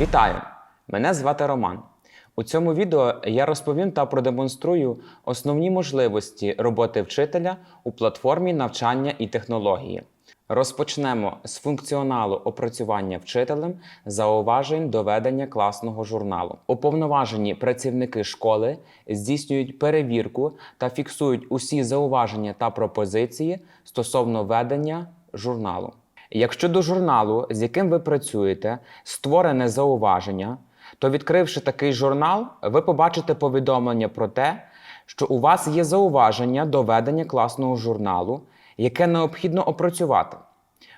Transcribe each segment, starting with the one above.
Вітаю! Мене звати Роман. У цьому відео я розповім та продемонструю основні можливості роботи вчителя у платформі навчання і технології. Розпочнемо з функціоналу опрацювання вчителем зауважень до ведення класного журналу. Уповноважені працівники школи здійснюють перевірку та фіксують усі зауваження та пропозиції стосовно ведення журналу. Якщо до журналу, з яким ви працюєте, створене зауваження, то відкривши такий журнал, ви побачите повідомлення про те, що у вас є зауваження до ведення класного журналу, яке необхідно опрацювати.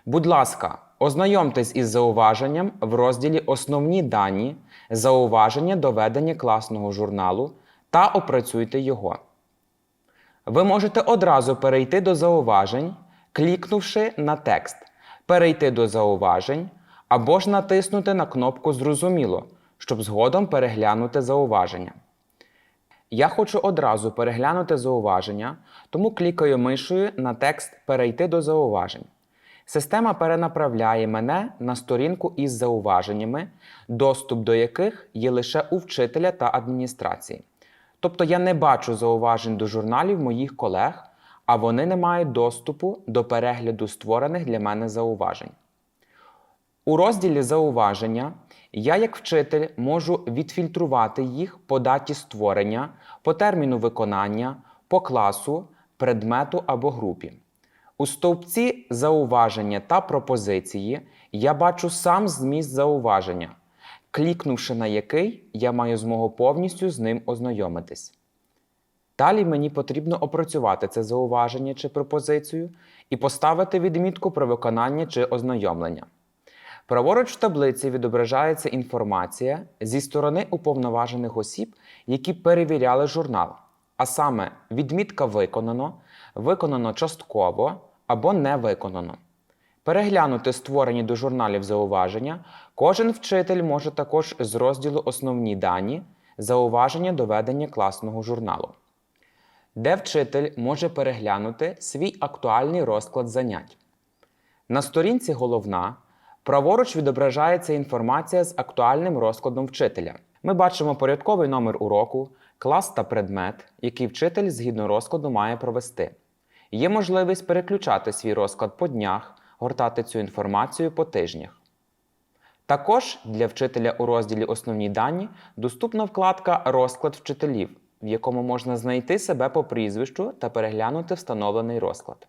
Будь ласка, ознайомтесь із зауваженням в розділі Основні дані, зауваження до ведення класного журналу та опрацюйте його. Ви можете одразу перейти до зауважень, клікнувши на текст, перейти до зауважень або ж натиснути на кнопку Зрозуміло, щоб згодом переглянути зауваження. Я хочу одразу переглянути зауваження, тому клікаю мишею на текст Перейти до зауважень. Система перенаправляє мене на сторінку із зауваженнями, доступ до яких є лише у вчителя та адміністрації. Тобто я не бачу зауважень до журналів моїх колег, а вони не мають доступу до перегляду створених для мене зауважень. У розділі зауваження я, як вчитель, можу відфільтрувати їх по даті створення, по терміну виконання, по класу, предмету або групі. У стовпці зауваження та пропозиції я бачу сам зміст зауваження, клікнувши на який я маю змогу повністю з ним ознайомитись. Далі мені потрібно опрацювати це зауваження чи пропозицію і поставити відмітку про виконання чи ознайомлення. Праворуч в таблиці відображається інформація зі сторони уповноважених осіб, які перевіряли журнал, а саме відмітка виконано, виконано частково або не виконано. Переглянути створені до журналів зауваження кожен вчитель може також з розділу Основні дані зауваження до ведення класного журналу, де вчитель може переглянути свій актуальний розклад занять. На сторінці головна праворуч відображається інформація з актуальним розкладом вчителя. Ми бачимо порядковий номер уроку, клас та предмет, який вчитель згідно розкладу має провести. Є можливість переключати свій розклад по днях, гортати цю інформацію по тижнях. Також для вчителя у розділі Основні дані доступна вкладка Розклад вчителів, в якому можна знайти себе по прізвищу та переглянути встановлений розклад.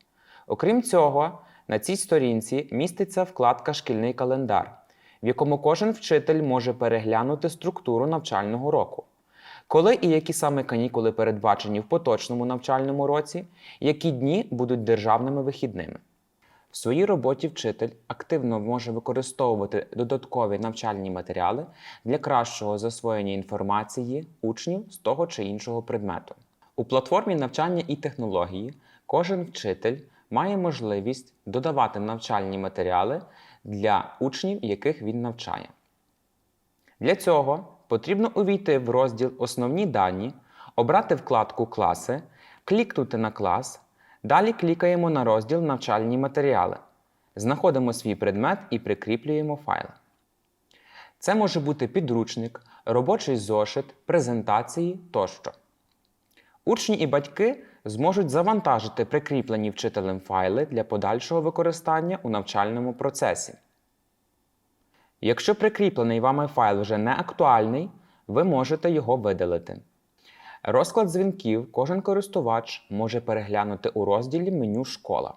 Окрім цього, на цій сторінці міститься вкладка Шкільний календар, в якому кожен вчитель може переглянути структуру навчального року. Коли і які саме канікули передбачені в поточному навчальному році, які дні будуть державними вихідними. В своїй роботі вчитель активно може використовувати додаткові навчальні матеріали для кращого засвоєння інформації учнів з того чи іншого предмету. У платформі навчання і технології кожен вчитель має можливість додавати навчальні матеріали для учнів, яких він навчає. Для цього потрібно увійти в розділ Основні дані, обрати вкладку Класи, клікнути на клас. Далі клікаємо на розділ Навчальні матеріали. Знаходимо свій предмет і прикріплюємо файл. Це може бути підручник, робочий зошит, презентації тощо. Учні і батьки зможуть завантажити прикріплені вчителем файли для подальшого використання у навчальному процесі. Якщо прикріплений вами файл вже не актуальний, ви можете його видалити. Розклад дзвінків кожен користувач може переглянути у розділі меню Школа.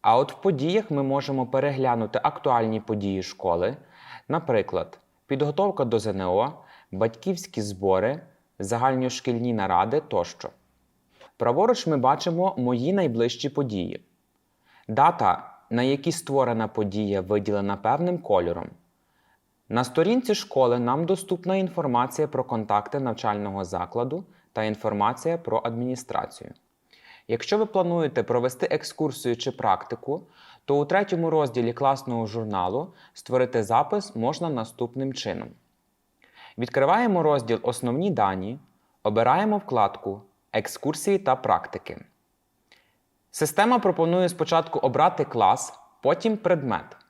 А от в подіях ми можемо переглянути актуальні події школи, наприклад, підготовка до ЗНО, батьківські збори, загальношкільні наради тощо. Праворуч ми бачимо мої найближчі події. Дата, на якій створена подія, виділена певним кольором. На сторінці школи нам доступна інформація про контакти навчального закладу та інформація про адміністрацію. Якщо ви плануєте провести екскурсію чи практику, то у третьому розділі класного журналу створити запис можна наступним чином. Відкриваємо розділ Основні дані, обираємо вкладку Екскурсії та практики. Система пропонує спочатку обрати клас, потім предмет.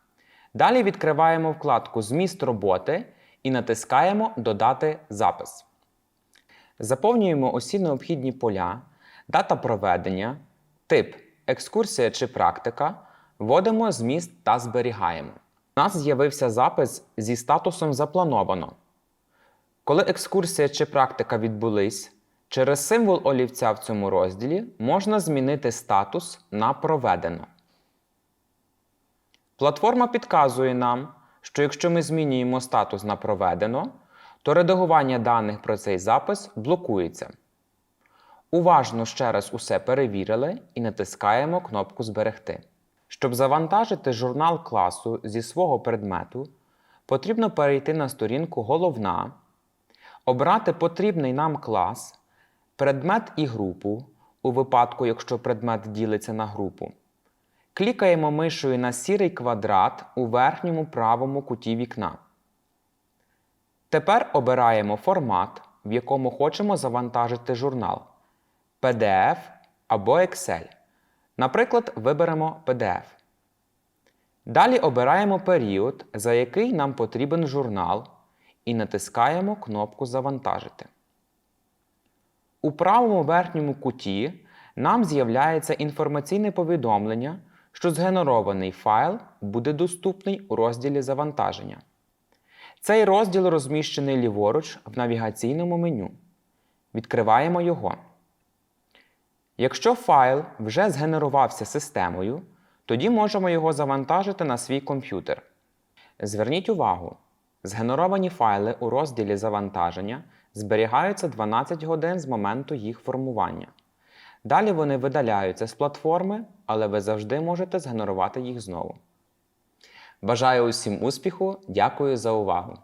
Далі відкриваємо вкладку Зміст роботи і натискаємо Додати запис. Заповнюємо усі необхідні поля, дата проведення, тип екскурсія чи практика, вводимо зміст та зберігаємо. У нас з'явився запис зі статусом Заплановано. Коли екскурсія чи практика відбулись, через символ олівця в цьому розділі можна змінити статус на Проведено. Платформа підказує нам, що якщо ми змінюємо статус на Проведено, то редагування даних про цей запис блокується. Уважно ще раз усе перевірили і натискаємо кнопку Зберегти. Щоб завантажити журнал класу зі свого предмету, потрібно перейти на сторінку Головна, обрати потрібний нам клас, предмет і групу, у випадку, якщо предмет ділиться на групу. Клікаємо мишею на сірий квадрат у верхньому правому куті вікна. Тепер обираємо формат, в якому хочемо завантажити журнал PDF або Excel. Наприклад, виберемо PDF. Далі обираємо період, за який нам потрібен журнал, і натискаємо кнопку Завантажити. У правому верхньому куті нам з'являється інформаційне повідомлення, що згенерований файл буде доступний у розділі Завантаження. Цей розділ розміщений ліворуч в навігаційному меню. Відкриваємо його. Якщо файл вже згенерувався системою, тоді можемо його завантажити на свій комп'ютер. Зверніть увагу, згенеровані файли у розділі Завантаження зберігаються 12 годин з моменту їх формування. Далі вони видаляються з платформи, але ви завжди можете згенерувати їх знову. Бажаю усім успіху, дякую за увагу!